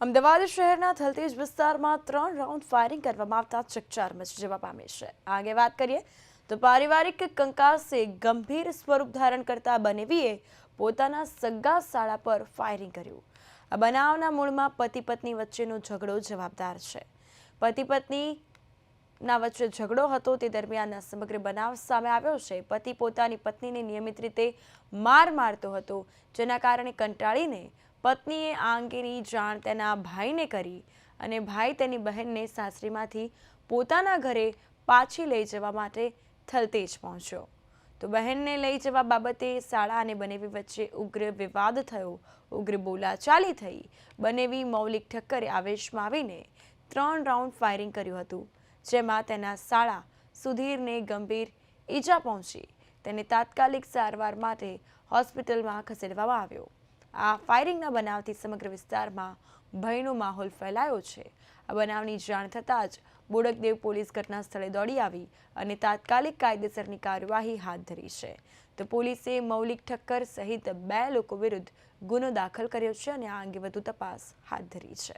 અમદાવાદ શહેરના થલતેજ વિસ્તારમાં ત્રણ રાઉન્ડ ફાયરિંગ કરવામાં આવતા ચકચાર મચી જવા પામી છે. આગે વાત કરીએ તો પારિવારિક કંકાસે ગંભીર સ્વરૂપ ધારણ કરતા બનેવીએ પોતાના સગા સાળા પર ફાયરિંગ કર્યું. આ બનાવના મૂળમાં પતિ પત્ની વચ્ચેનો ઝઘડો જવાબદાર છે. પતિ પત્ની ના વચ્ચે ઝઘડો હતો, તે દરમિયાન આ સમગ્ર બનાવ સામે આવ્યો છે. પતિ પોતાની પત્નીને નિયમિત રીતે માર મારતો હતો, જેના કારણે કંટાળીને પત્નીએ આ અંગેની જાણ તેના ભાઈને કરી અને ભાઈ તેની બહેનને સાસરીમાંથી પોતાના ઘરે પાછી લઈ જવા માટે થલતેજ પહોંચ્યો. તો બહેનને લઈ જવા બાબતે શાળા અને બનેવી વચ્ચે ઉગ્ર વિવાદ થયો. ઉગ્ર બોલાચાલી થઈ. બનેવી મૌલિક ઠક્કરે આવેશમાં આવીને ત્રણ રાઉન્ડ ફાયરિંગ કર્યું હતું. જેમાં તેના શાળા સુધીરને ગંભીર ઈજા પહોંચી. તેને તાત્કાલિક સારવાર માટે હોસ્પિટલમાં ખસેડવામાં આવ્યો. આ ફાયરિંગના બનાવથી સમગ્ર વિસ્તારમાં ભયનો માહોલ ફેલાયો છે. આ બનાવની જાણ થતાં જ બોડકદેવ પોલીસ ઘટના સ્થળે દોડી આવી અને તાત્કાલિક કાયદેસરની કાર્યવાહી હાથ ધરી છે. તો પોલીસે મૌલિક ઠક્કર સહિત બે લોકો વિરુદ્ધ ગુનો દાખલ કર્યો છે અને આ અંગે વધુ તપાસ હાથ ધરી છે.